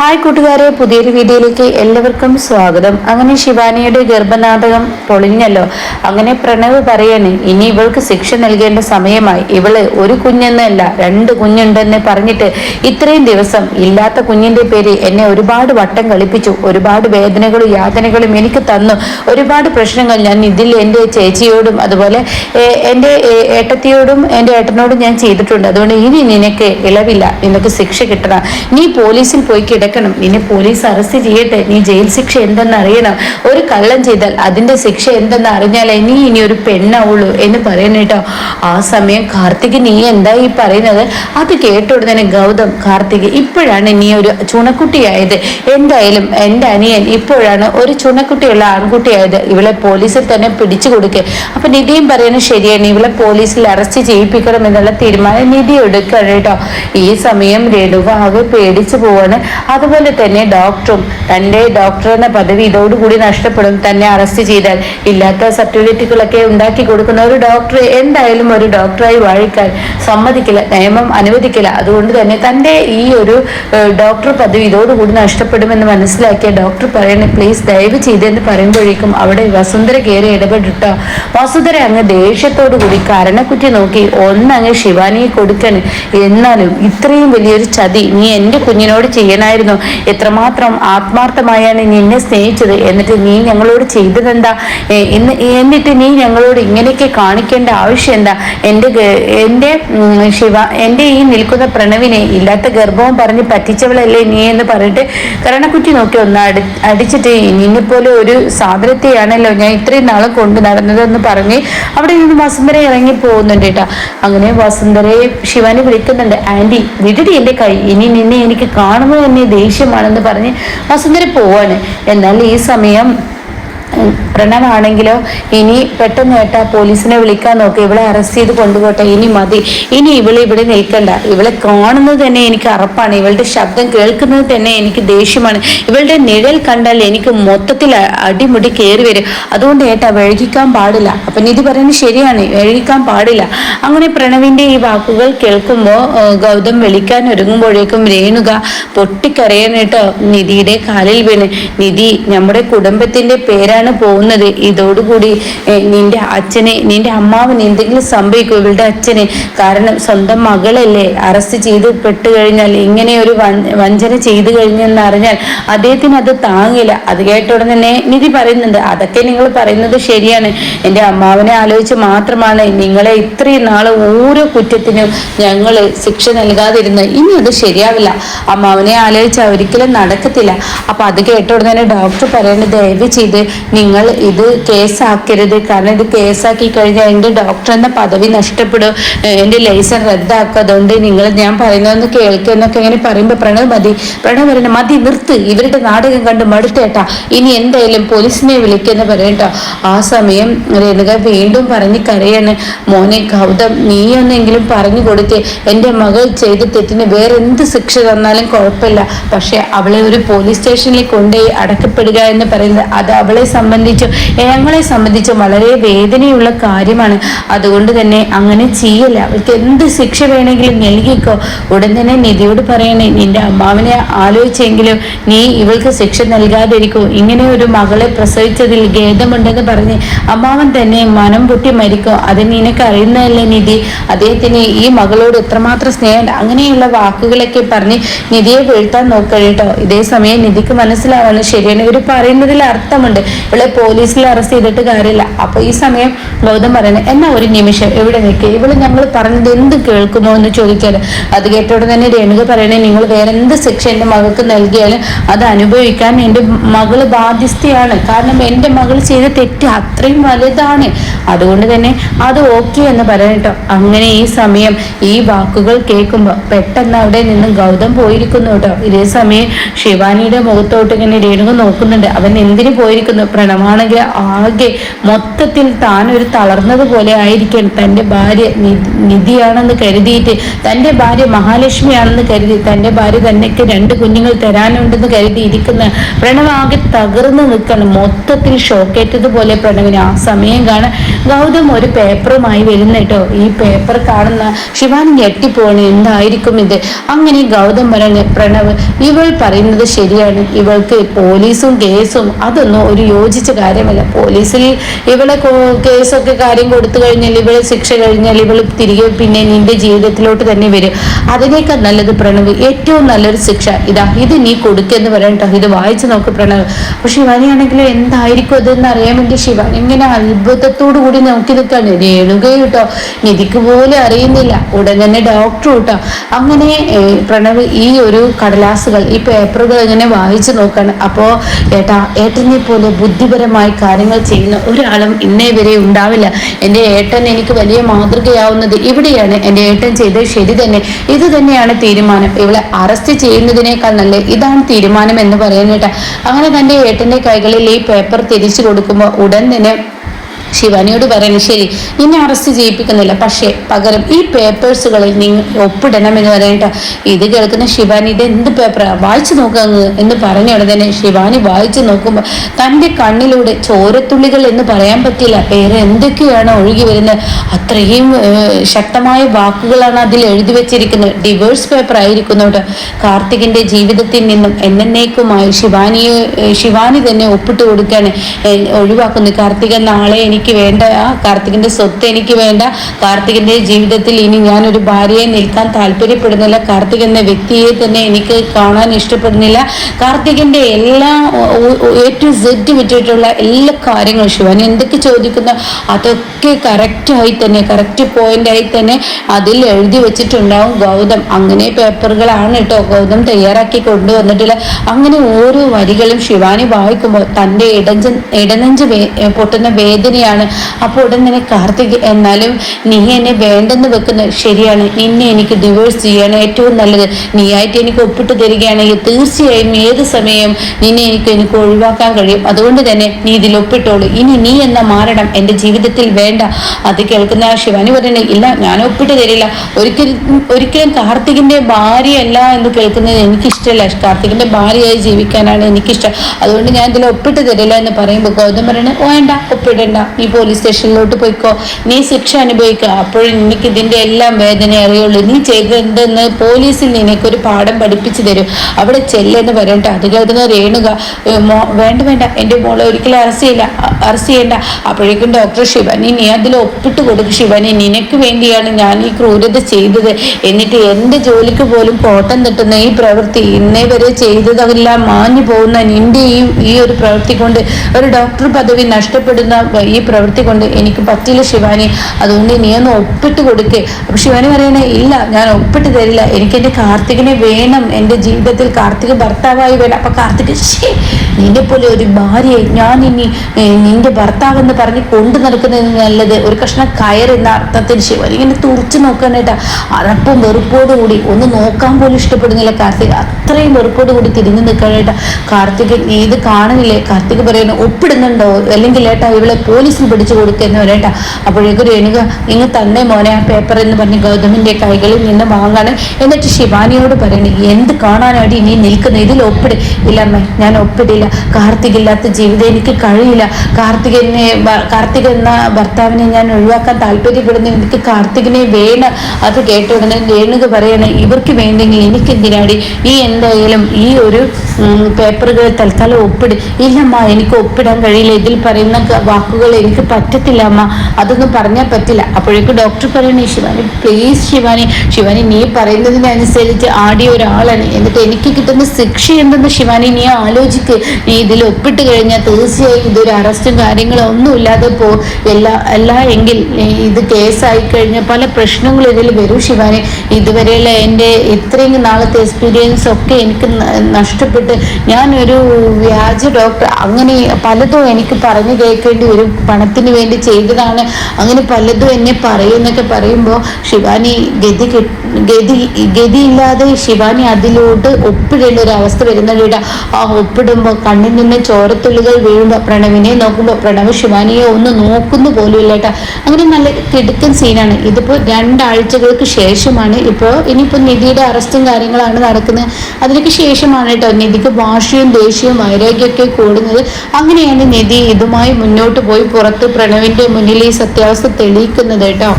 Hi കൂട്ടുകാരെ പുതിയൊരു വീഡിയോയിലേക്ക് എല്ലാവർക്കും സ്വാഗതം. അങ്ങനെ ശിവാനിയുടെ ഗർഭനാടകം പൊളിഞ്ഞല്ലോ. അങ്ങനെ പ്രണവ് പറയാണ് ഇനി ഇവൾക്ക് ശിക്ഷ നൽകേണ്ട സമയമായി. ഇവൾ ഒരു കുഞ്ഞെന്നല്ല രണ്ട് കുഞ്ഞുണ്ടെന്ന് പറഞ്ഞിട്ട് ഇത്രയും ദിവസം ഇല്ലാത്ത കുഞ്ഞിന്റെ പേര് എന്നെ ഒരുപാട് വട്ടം കളിപ്പിച്ചു. ഒരുപാട് വേദനകളും യാതനകളും എനിക്ക് തന്നു. ഒരുപാട് പ്രശ്നങ്ങൾ ഞാൻ ഇതിൽ എന്റെ ചേച്ചിയോടും അതുപോലെ എന്റെ ഏട്ടത്തിയോടും എന്റെ ഏട്ടനോടും ഞാൻ ചെയ്തിട്ടുണ്ട്. അതുകൊണ്ട് ഇനി നിനക്ക് ഇളവില്ല. നിനക്ക് ശിക്ഷ കിട്ടണം. നീ പോലീസിൽ പോയി കിടക്കണം നിന്നെ പോലീസ് അറസ്റ്റ് ചെയ്യട്ടെ. നീ ജയിൽ ശിക്ഷ എന്തെന്ന് അറിയണം. ഒരു കള്ളം ചെയ്താൽ അതിന്റെ ശിക്ഷ എന്തെന്ന് അറിഞ്ഞാലേ നീ ഇനി ഒരു പെണ്ണാവുള്ളൂ എന്ന് പറയണ കേട്ടോ. ആ സമയം കാർത്തിക് നീ എന്താ ഈ പറയുന്നത്? അത് കേട്ട ഗൗതം കാർത്തിക് ഇപ്പോഴാണ് നീ ഒരു ചുണക്കുട്ടിയായത്. എന്തായാലും എന്റെ അനിയൻ ഇപ്പോഴാണ് ഒരു ചുണക്കുട്ടിയുള്ള ആൺകുട്ടിയായത്. ഇവളെ പോലീസിൽ തന്നെ പിടിച്ചു കൊടുക്കുക അപ്പൊ നിധിയും പറയുന്നത് ശരിയാണ് ഇവളെ പോലീസിൽ അറസ്റ്റ് ചെയ്യിപ്പിക്കണം എന്നുള്ള തീരുമാനം നിധി എടുക്കണം കേട്ടോ. ഈ സമയം രേണുക ആകെ പേടിച്ചു പോവാണ്. അതുപോലെ തന്നെ ഡോക്ടറും തന്റെ ഡോക്ടർ എന്ന പദവി ഇതോടുകൂടി നഷ്ടപ്പെടും. തന്നെ അറസ്റ്റ് ചെയ്താൽ ഇല്ലാത്ത സർട്ടിഫിക്കറ്റുകളൊക്കെ ഉണ്ടാക്കി കൊടുക്കുന്ന ഒരു ഡോക്ടർ എന്തായാലും ഒരു ഡോക്ടറായി വാഴിക്കാൻ സമ്മതിക്കില്ല നിയമം അനുവദിക്കില്ല. അതുകൊണ്ട് തന്നെ തന്റെ ഈ ഒരു ഡോക്ടർ പദവി ഇതോടുകൂടി നഷ്ടപ്പെടുമെന്ന് മനസ്സിലാക്കിയ ഡോക്ടർ പറയണേ പ്ലീസ് ദയവ് ചെയ്തെന്ന് പറയുമ്പോഴേക്കും അവിടെ വസുന്ധര കയറി ഇടപെട്ടിട്ടോ? വസുന്ധര അങ്ങ് ദേഷ്യത്തോടു കൂടി കരണക്കുറ്റി നോക്കി ഒന്നങ്ങ് ശിവാനിയെ കൊടുക്കണ്. എന്നാലും ഇത്രയും വലിയൊരു ചതി നീ എന്റെ കുഞ്ഞിനോട് ചെയ്യണമായിരുന്നു എത്രമാത്രം ആത്മാർത്ഥമായാണ് നിന്നെ സ്നേഹിച്ചത്? എന്നിട്ട് നീ ഞങ്ങളോട് ചെയ്തതെന്താ? എന്നിട്ട് നീ ഞങ്ങളോട് ഇങ്ങനെയൊക്കെ കാണിക്കേണ്ട ആവശ്യം എന്താ? എന്റെ എന്റെ ശിവ എന്റെ ഈ നിൽക്കുന്ന പ്രണവിനെ ഇല്ലാത്ത ഗർഭവും പറഞ്ഞ് പറ്റിച്ചവളല്ലേ നീ എന്ന് പറഞ്ഞിട്ട് കരണക്കുറ്റി നോക്കി ഒന്ന് അടി അടിച്ചിട്ട് നിന്നെ പോലെ ഒരു സാധനത്തെയാണല്ലോ ഞാൻ ഇത്രയും നാളും കൊണ്ട് നടന്നതെന്ന് പറഞ്ഞ് അവിടെ നിന്ന് വസുന്ധര ഇറങ്ങി പോകുന്നുണ്ട് കേട്ടോ. അങ്ങനെ വസുന്ധരയെ ശിവനെ വിളിക്കുന്നുണ്ട് ആന്റി വിടടി എന്റെ കൈ. ഇനി നിന്നെ എനിക്ക് കാണുമ്പോൾ തന്നെ ദേഷ്യമാണെന്ന് പറഞ്ഞ് വസുന്ധര പോവാണ്. എന്നാൽ ഈ സമയം പ്രണവാണെങ്കിലോ ഇനി പെട്ടെന്ന് കേട്ടാ പോലീസിനെ വിളിക്കാൻ നോക്കി ഇവളെ അറസ്റ്റ് ചെയ്ത് കൊണ്ടുപോട്ടെ ഇനി മതി. ഇനി ഇവളെ ഇവിടെ നിൽക്കണ്ട. ഇവളെ കാണുന്നത് തന്നെ എനിക്ക് അറപ്പാണ്. ഇവളുടെ ശബ്ദം കേൾക്കുന്നത് തന്നെ എനിക്ക് ദേഷ്യമാണ്. ഇവളുടെ നിഴൽ കണ്ടാൽ എനിക്ക് മൊത്തത്തിൽ അടിമുടി കയറി വരും. അതുകൊണ്ട് ഏട്ടാ വഴുകിക്കാൻ പാടില്ല. അപ്പൊ നിധി പറയുന്നത് ശരിയാണ് വഴുകിക്കാൻ പാടില്ല. അങ്ങനെ പ്രണവിന്റെ ഈ വാക്കുകൾ കേൾക്കുമ്പോൾ ഗൗതം വിളിക്കാൻ ഒരുങ്ങുമ്പോഴേക്കും രേണുക പൊട്ടിക്കരയാനിട്ടോ നിധിയുടെ കാലിൽ വീണ്. നിധി നമ്മുടെ കുടുംബത്തിന്റെ പേരാണ് പോകുന്നത്. ഇതോടുകൂടി നിന്റെ അച്ഛനെ നിന്റെ അമ്മാവന് എന്തെങ്കിലും സംഭവിക്കും ഇവളുടെ അച്ഛനെ. കാരണം സ്വന്തം മകളല്ലേ അറസ്റ്റ് ചെയ്ത് പെട്ട് കഴിഞ്ഞാൽ ഇങ്ങനെ ഒരു വഞ്ചന ചെയ്തു കഴിഞ്ഞെന്ന് അറിഞ്ഞാൽ അദ്ദേഹത്തിന് അത് താങ്ങില്ല. അത് കേട്ട ഉടനെ തന്നെ നിധി പറയുന്നുണ്ട് അതൊക്കെ നിങ്ങൾ പറയുന്നത് ശരിയാണ്. എന്റെ അമ്മാവനെ ആലോചിച്ച് മാത്രമാണ് നിങ്ങളെ ഇത്രയും നാൾ ഓരോ കുറ്റത്തിനും ഞങ്ങൾ ശിക്ഷ നൽകാതിരുന്നത്. ഇനി അത് ശരിയാവില്ല. അമ്മാവനെ ആലോചിച്ച് ഒരിക്കലും നടക്കത്തില്ല. അപ്പൊ അത് കേട്ട ഉടനെ ഡോക്ടർ പറയുന്നത് ദയവ് ചെയ്ത് നിങ്ങൾ ഇത് കേസാക്കരുത്. കാരണം ഇത് കേസാക്കി കഴിഞ്ഞാൽ എന്റെ ഡോക്ടർ എന്ന പദവി നഷ്ടപ്പെടും. എന്റെ ലൈസൻസ് റദ്ദാക്കുക അതുകൊണ്ട് നിങ്ങൾ ഞാൻ പറയുന്നതെന്ന് കേൾക്കുക എന്നൊക്കെ ഇങ്ങനെ പറയുമ്പോൾ പ്രണവ് മതി. പ്രണവ് പറയുന്നത് മതി നിർത്ത്. ഇവരുടെ നാടകം കണ്ട് മടുത്തേട്ടാ. ഇനി എന്തായാലും പോലീസിനെ വിളിക്കുന്ന പറയട്ടോ ആ സമയം രേണുക വീണ്ടും പറഞ്ഞ് കരയാണ്. മോനെ ഗൗതം നീ ഒന്നെങ്കിലും പറഞ്ഞു കൊടുത്ത് എന്റെ മകൾ ചെയ്ത തെറ്റിന് വേറെ എന്ത് ശിക്ഷ തന്നാലും കുഴപ്പമില്ല. പക്ഷെ അവളെ ഒരു പോലീസ് സ്റ്റേഷനിൽ കൊണ്ടുപോയി അടക്കപ്പെടുക എന്ന് പറയുന്നത് അത് അവളെ സംബന്ധിച്ചോ ഞങ്ങളെ സംബന്ധിച്ചും വളരെ വേദനയുള്ള കാര്യമാണ്. അതുകൊണ്ട് തന്നെ അങ്ങനെ ചെയ്യല്ല. അവർക്ക് എന്ത് ശിക്ഷ വേണമെങ്കിലും നൽകിക്കോ. ഉടൻ തന്നെ നിധിയോട് പറയണേ നിന്റെ അമ്മാവിനെ ആലോചിച്ചെങ്കിലും നീ ഇവൾക്ക് ശിക്ഷ നൽകാതിരിക്കൂ. ഇങ്ങനെ ഒരു മകളെ പ്രസവിച്ചതിൽ ഖേദമുണ്ടെന്ന് പറഞ്ഞ് അമ്മാവൻ തന്നെ മനം പൊട്ടി മരിക്കോ? അത് നിനക്ക് അറിയുന്നതല്ലേ നിധി? അദ്ദേഹത്തിന് ഈ മകളോട് എത്രമാത്രം സ്നേഹമുണ്ട്? അങ്ങനെയുള്ള വാക്കുകളൊക്കെ പറഞ്ഞ് നിധിയെ വീഴ്ത്താൻ നോക്കുക ഇതേ സമയം നിധിക്ക് മനസ്സിലാവാണ് ശരിയാണ് ഇവർ പറയുന്നതിൽ അർത്ഥമുണ്ട്. ഇവളെ പോലീസിൽ അറസ്റ്റ് ചെയ്തിട്ട് കാര്യമില്ല. അപ്പൊ ഈ സമയം ഗൗതം പറയണേ എന്നാ ഒരു നിമിഷം ഇവിടെ നിൽക്കുക ഇവൾ ഞങ്ങൾ പറഞ്ഞത് എന്ത് കേൾക്കുന്നു എന്ന് ചോദിക്കാറ് അത് കേട്ടോടെ തന്നെ രേണുക പറയണേ നിങ്ങൾ വേറെ എന്ത് ശിക്ഷ എന്റെ മകൾക്ക് നൽകിയാലും അത് അനുഭവിക്കാൻ എന്റെ മകൾ ബാധ്യസ്ഥയാണ്. കാരണം എന്റെ മകൾ ചെയ്ത തെറ്റ് അത്രയും വലുതാണ്. അതുകൊണ്ട് തന്നെ അത് ഓക്കെ എന്ന് പറയട്ടോ അങ്ങനെ ഈ സമയം ഈ വാക്കുകൾ കേൾക്കുമ്പോൾ പെട്ടെന്ന് അവിടെ നിന്ന് ഗൗതം പോയിരിക്കുന്നു കേട്ടോ. ഇതേ സമയം ശിവാനിയുടെ മുഖത്തോട്ട് ഇങ്ങനെ രേണുക നോക്കുന്നുണ്ട്. അവൻ എന്തിനു പോയിരിക്കുന്നു? പ്രണവാണെങ്കിൽ ആകെ മൊത്തത്തിൽ താൻ ഒരു തളർന്നത് പോലെ ആയിരിക്കും തന്റെ ഭാര്യ നിധിയാണെന്ന് കരുതിയിട്ട് തന്റെ ഭാര്യ മഹാലക്ഷ്മിയാണെന്ന് കരുതി തന്റെ ഭാര്യ തന്നെക്ക് രണ്ട് കുഞ്ഞുങ്ങൾ തരാനുണ്ടെന്ന് കരുതി ഇരിക്കുന്ന ആകെ തകർന്നു നിൽക്കണം. മൊത്തത്തിൽ ഷോക്കേറ്റതുപോലെ പ്രണവിന് ആ സമയം കാണാൻ ഗൗതം ഒരു പേപ്പറുമായി വരുന്ന കേട്ടോ. ഈ പേപ്പർ കാണുന്ന ശിവാനി ഞെട്ടിപ്പോണ് എന്തായിരിക്കും ഇത്? അങ്ങനെ ഗൗതം പറഞ്ഞ് പ്രണവ് ഇവൾ പറയുന്നത് ശരിയാണ്. ഇവൾക്ക് പോലീസും കേസും അതൊന്നും ഒരു യോജിച്ച കാര്യമല്ല. പോലീസിൽ ഇവളെ കേസൊക്കെ കാര്യം കൊടുത്തു കഴിഞ്ഞാൽ ഇവളെ ശിക്ഷ കഴിഞ്ഞാൽ ഇവൾ തിരികെ പിന്നെ നിന്റെ ജീവിതത്തിലോട്ട് തന്നെ വരും. അതിനേക്കാൾ നല്ലത് പ്രണവ്. ഏറ്റവും നല്ലൊരു ശിക്ഷ. ഇതാ ഇത് നീ കൊടുക്കെന്ന് പറയട്ടോ ഇത് വായിച്ചു നോക്ക് പ്രണവ്. അപ്പൊ ശിവാനിയാണെങ്കിലും എന്തായിരിക്കും അതെന്ന് അറിയാൻ വേണ്ടി ശിവാനി ഇങ്ങനെ അത്ഭുതത്തോടു കൂടി നോക്കി നിൽക്കാണ്. രേണുകയും കേട്ടോ നിധിക്ക് പോലും അറിയുന്നില്ല. ഉടൻ തന്നെ ഡോക്ടർ കേട്ടോ അങ്ങനെ പ്രണവ് ഈ ഒരു കടലാസുകൾ ഈ പേപ്പറുകൾ ഇങ്ങനെ വായിച്ചു നോക്കാണ്. അപ്പോ ഏട്ടാ ഏട്ടനെ പോലെ ബുദ്ധിപരമായി കാര്യങ്ങൾ ചെയ്യുന്ന ഒരാളും ഇന്നേ വരെ ഉണ്ടാവില്ല. എന്റെ ഏട്ടൻ എനിക്ക് വലിയ മാതൃകയാവുന്നത് ഇവിടെയാണ്. എന്റെ ഏട്ടൻ ചെയ്തത് ശരി തന്നെ. ഇത് തന്നെയാണ് തീരുമാനം. ഇവളെ അറസ്റ്റ് ചെയ്യുന്നതിനേക്കാൾ നല്ല ഇതാണ് തീരുമാനം എന്ന് പറയുന്നേട്ടാ അങ്ങനെ തന്റെ ഏട്ടന്റെ കൈകളിൽ ഈ പേപ്പർ തിരിച്ചു കൊടുക്കുമ്പോൾ ഉടൻ തന്നെ ശിവാനിയോട് പറയുന്നു ശരി നിന്നെ അറസ്റ്റ് ചെയ്യിപ്പിക്കുന്നില്ല പക്ഷേ പകരം ഈ പേപ്പേഴ്സുകളിൽ നിങ്ങൾ ഒപ്പിടണം എന്ന് പറയണ്ട ഇത് കേൾക്കുന്ന ശിവാനി ഇത് എന്ത് പേപ്പറാ വായിച്ചു നോക്കുക എന്ന് പറഞ്ഞ ഉടനെ ശിവാനി വായിച്ചു നോക്കുമ്പോൾ തന്റെ കണ്ണിലൂടെ ചോരത്തുള്ളികൾ എന്ന് പറയാൻ പറ്റില്ല. പേര് എന്തൊക്കെയാണ് ഒഴുകി വരുന്നത്? അത്രയും ശക്തമായ വാക്കുകളാണ് അതിൽ എഴുതി വെച്ചിരിക്കുന്നത്. ഡിവേഴ്സ് പേപ്പർ ആയിരിക്കുന്നു കാർത്തികിന്റെ ജീവിതത്തിൽ നിന്നും എന്നേക്കുമായി ശിവാനിയെ ശിവാനി തന്നെ ഒപ്പിട്ട് ഏഹ്, ഒഴിവാക്കുന്നു കാർത്തിക നാളെ എനിക്ക് വേണ്ട ആ കാർത്തികിന്റെ സ്വത്ത് എനിക്ക് വേണ്ട. കാർത്തികിന്റെ ജീവിതത്തിൽ ഇനി ഞാനൊരു ഭാര്യയെ നിൽക്കാൻ താല്പര്യപ്പെടുന്നില്ല. കാർത്തിക് എന്ന വ്യക്തിയെ തന്നെ എനിക്ക് കാണാൻ ഇഷ്ടപ്പെടുന്നില്ല. കാർത്തികിന്റെ എല്ലാ എ ടു സെഡ് വിട്ടിട്ടുള്ള എല്ലാ കാര്യങ്ങളും ശിവൻ എന്തൊക്കെ ചോദിക്കുന്നു അതൊക്കെ കറക്റ്റായി തന്നെ കറക്റ്റ് പോയിന്റായി തന്നെ അതിൽ എഴുതി വെച്ചിട്ടുണ്ടാവും ഗൗതം. അങ്ങനെ പേപ്പറുകളാണ് കേട്ടോ ഗൗതം തയ്യാറാക്കി കൊണ്ടുവന്നിട്ടുള്ള അങ്ങനെ ഓരോ വരികളും ശിവാനി വായിക്കുമ്പോൾ തന്റെ ഇടഞ്ചൻ ഇടനെഞ്ച് പൊട്ടുന്ന വേദനയാണ് അപ്പോൾ ഉടൻ തന്നെ കാർത്തിക് എന്നാലും നീ എന്നെ വേണ്ടെന്ന് വെക്കുന്നത് ശരിയാണ്. നിന്നെ എനിക്ക് ഡിവോഴ്സ് ചെയ്യാണ് ഏറ്റവും നല്ലത്. നീ ആയിട്ട് എനിക്ക് ഒപ്പിട്ട് തരികയാണെങ്കിൽ തീർച്ചയായും ഏത് സമയം നിന്നെ എനിക്ക് എനിക്ക് ഒഴിവാക്കാൻ കഴിയും. അതുകൊണ്ട് തന്നെ നീ ഇതിൽ ഒപ്പിട്ടോളൂ. ഇനി നീ എന്ന മാറണം? എന്റെ ജീവിതത്തിൽ വേണ്ട. അത് കേൾക്കുന്ന ശിവാനി പറയണേ ഇല്ല ഞാൻ ഒപ്പിട്ട് തരില്ല. ഒരിക്കലും ഒരിക്കലും കാർത്തികിന്റെ ഭാര്യയല്ല എന്ന് കേൾക്കുന്നത് എനിക്കിഷ്ടമല്ല. കാർത്തികിന്റെ ഭാര്യയായി ജീവിക്കാനാണ് എനിക്കിഷ്ടം. അതുകൊണ്ട് ഞാൻ ഇതിൽ ഒപ്പിട്ട് തരില്ല എന്ന് പറയുമ്പോൾ ഗൗതം പറയണേ വേണ്ട ഒപ്പിടണ്ട. നീ പോലീസ് സ്റ്റേഷനിലോട്ട് പോയിക്കോ. നീ ശിക്ഷ അനുഭവിക്കുക അപ്പോഴും എനിക്ക് ഇതിന്റെ എല്ലാം വേദന അറിയുള്ളൂ. നീ ചെയ്തതെന്ന് പോലീസിൽ നിനക്കൊരു പാഠം പഠിപ്പിച്ചു തരും. അവിടെ ചെല്ലെന്ന് പറയട്ടെ അത് കേൾക്കുന്ന രേണുക വേണ്ട വേണ്ട. എന്റെ മോളെ ഒരിക്കലും അറസ്റ്റ് ചെയ്യില്ല. അറസ്റ്റ് ചെയ്യണ്ട. അപ്പോഴേക്കും ഡോക്ടർ ശിവനി നീ അതിൽ ഒപ്പിട്ട് കൊടുക്കും ശിവനി. നിനക്ക് വേണ്ടിയാണ് ഞാൻ ഈ ക്രൂരത ചെയ്തത്. എന്നിട്ട് എന്റെ ജോലിക്ക് പോലും കോട്ടം തട്ടുന്ന ഈ പ്രവൃത്തി ഇന്നേ വരെ ചെയ്തതെല്ലാം മാഞ്ഞു പോകുന്ന നിന്റെ ഈ ഈ ഒരു പ്രവൃത്തി കൊണ്ട് ഒരു ഡോക്ടർ പദവി നഷ്ടപ്പെടുന്ന ഈ പ്രവൃത്തി കൊണ്ട് എനിക്ക് പറ്റിയില്ല ശിവാനി. അതുകൊണ്ട് നീ ഒന്ന് ഒപ്പിട്ട് കൊടുക്കേ. അപ്പൊ ശിവാനി പറയണേ ഇല്ല ഞാൻ ഒപ്പിട്ട് തരില്ല. എനിക്ക് എന്റെ കാർത്തികനെ വേണം. എന്റെ ജീവിതത്തിൽ കാർത്തിക് ഭർത്താവായി വേണം അപ്പൊ കാർത്തിക് "ശ്ശേ, നിന്നെ പോലെ ഒരു ഭാര്യയെ ഞാൻ ഇനി നിന്റെ ഭർത്താവെന്ന് പറഞ്ഞ് കൊണ്ടു നടക്കുന്നത് നല്ലത് ഒരു കഷ്ണം കയർ എന്ന അർത്ഥത്തിൽ ശിവൻ ഇങ്ങനെ തുറച്ചു നോക്കാനായിട്ടാ അറപ്പും വെറുപ്പോടുകൂടി ഒന്ന് നോക്കാൻ പോലും ഇഷ്ടപ്പെടുന്നില്ല കാർത്തിക്. അത്രയും വെറുപ്പോടുകൂടി തിരിഞ്ഞു നിൽക്കാനായിട്ടാ കാർത്തിക് നീ ഇത് കാണുന്നില്ലേ? കാർത്തിക് പറയുന്നു ഒപ്പിടുന്നുണ്ടോ? അല്ലെങ്കിൽ ഏട്ടാ ഇവളെ പോലീസിൽ പിടിച്ചു കൊടുക്കുന്ന ഒരേട്ടാ അപ്പോഴേക്കും രേണുക ഇങ്ങ് തന്നെ മോനെ ആ പേപ്പർ എന്ന് പറഞ്ഞ് ഗൗതമിന്റെ കൈകളിൽ നിന്ന് വാങ്ങാണ്. എന്നിട്ട് ശിവാനിയോട് പറയണേ എന്ത് കാണാനായിട്ട് ഇനി നിൽക്കുന്നത്? ഇതിൽ ഒപ്പിട്. ഇല്ലമ്മേ ഞാൻ ഒപ്പിടില്ല. കാർത്തിക് ഇല്ലാത്ത ജീവിതം എനിക്ക് കഴിയില്ല. കാർത്തികനെ കാർത്തിക് എന്ന ഭർത്താവിനെ ഞാൻ ഒഴിവാക്കാൻ താല്പര്യപ്പെടുന്നു. എനിക്ക് കാർത്തികിനെ വേണം അത് കേട്ട ഉടനെ രേണുക പറയണേ ഇവർക്ക് വേണ്ടെങ്കിൽ എനിക്ക് എന്തിനാടി? ഈ എന്തായാലും ഈ ഒരു പേപ്പറുകൾ തൽക്കാലം ഒപ്പിട്. ഇല്ലമ്മ എനിക്ക് ഒപ്പിടാൻ കഴിയില്ല. ഇതിൽ പറയുന്ന വാക്കുകൾ എനിക്ക് പറ്റത്തില്ല അമ്മ. അതൊന്നും പറഞ്ഞാൽ പറ്റില്ല. അപ്പോഴേക്കും ഡോക്ടർ പറയണേ ശിവാനി പ്ലീസ് ശിവാനി ശിവാനി നീ പറയുന്നതിനനുസരിച്ച് ആടിയ ഒരാളാണ്. എന്നിട്ട് എനിക്ക് കിട്ടുന്ന ശിക്ഷ എന്തെന്ന് ശിവാനി നീ ആലോചിക്ക്. ഇതിൽ ഒപ്പിട്ട് കഴിഞ്ഞാൽ തീർച്ചയായും ഇതൊരു അറസ്റ്റും കാര്യങ്ങളും ഒന്നും ഇല്ലാതെ പോ എല്ലാ അല്ല എങ്കിൽ ഇത് കേസായി കഴിഞ്ഞാൽ പല പ്രശ്നങ്ങളും ഇതിൽ വരും ശിവാനെ. ഇതുവരെയുള്ള എന്റെ ഇത്രയും നാളത്തെ എക്സ്പീരിയൻസ് ഒക്കെ എനിക്ക് നഷ്ടപ്പെട്ട് ഞാനൊരു വ്യാജ ഡോക്ടർ അങ്ങനെ പലതും എനിക്ക് പറഞ്ഞു കേൾക്കേണ്ടി ഒരു പണത്തിന് വേണ്ടി ചെയ്തതാണ്. അങ്ങനെ പലതും എന്നെ പറയുമെന്നൊക്കെ പറയുമ്പോൾ ശിവാനി ഗതി ഗതി ഗതിയില്ലാതെ ശിവാനി അതിലോട്ട് ഒപ്പിടേണ്ട ഒരു അവസ്ഥ വരുന്നുണ്ട് ആ ഒപ്പിടുമ്പോൾ കണ്ണിൽ നിന്ന് ചോരത്തുള്ളികൾ വീഴുമ്പോൾ പ്രണവിനെ നോക്കുമ്പോൾ പ്രണവ് ശിവാനിയെ ഒന്ന് നോക്കുന്നു പോലുമില്ല കേട്ടോ. അങ്ങനെ നല്ല കിടുക്കൻ സീനാണ്. ഇതിപ്പോൾ രണ്ടാഴ്ചകൾക്ക് ശേഷമാണ് ഇപ്പോൾ ഇനിയിപ്പോൾ നിധിയുടെ അറസ്റ്റും കാര്യങ്ങളാണ് നടക്കുന്നത്. അതിനൊക്കെ ശേഷമാണ് കേട്ടോ നിധിക്ക് ഭാഷയും ദേഷ്യവും വൈരാഗ്യമൊക്കെ കൂടുന്നത്. അങ്ങനെയാണ് നിധി ഇതുമായി മുന്നോട്ട് പോയി പുറത്ത് പ്രണവിന്റെ മുന്നിൽ ഈ സത്യാവസ്ഥ തെളിയിക്കുന്നത് കേട്ടോ.